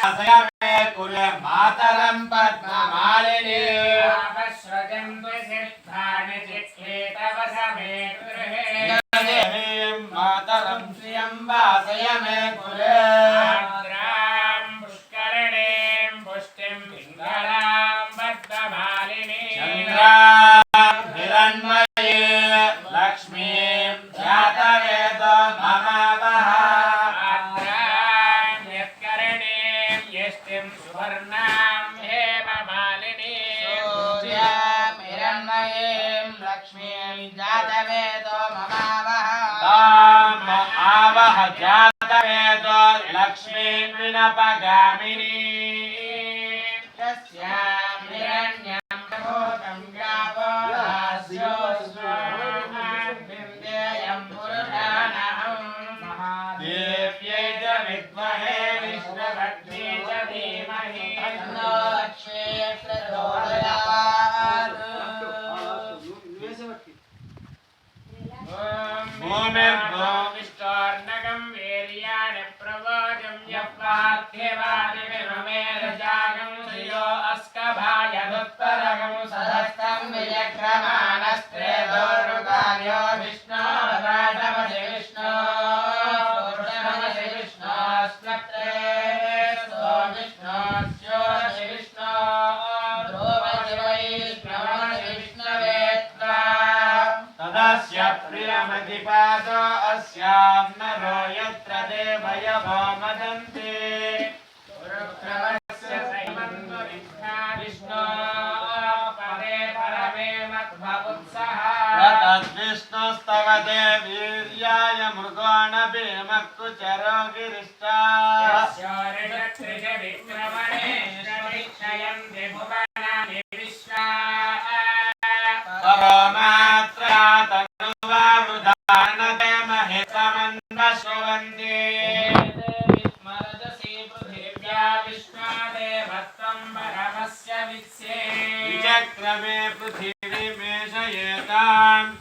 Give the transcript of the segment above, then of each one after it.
मे कुले मातरं पद्ममालिनी देवीं मातरं श्रियं वासय मे कुले चन्द्रां हिरण्मये लक्ष्मीं जातवेदो मम वः हिरण्मयीं लक्ष्मीं जातवेदो ममावह ताम आवह जातवेदो लक्ष्मीं विनपगामिनी। धीमहि तदस्य प्रियमधिपादो अस्यां नरो यत्र देवयवो मदन्ति पुरुक्रमस्य सैमन्वरिष्ठा विष्णो परे परमे मध्वपुत्सः तद्विष्णुस्तव देवीर्याय मृगोणभीमकुचरो गिरिष्टा महितमन्वशुवन्ति स्मरदसि पृथिव्या विश्वादेवत्वं परमस्य वित्से विचक्रमे पृथिवीमेषयेतां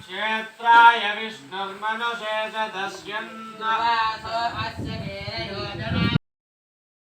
क्षेत्राय विष्णुर्मनुषे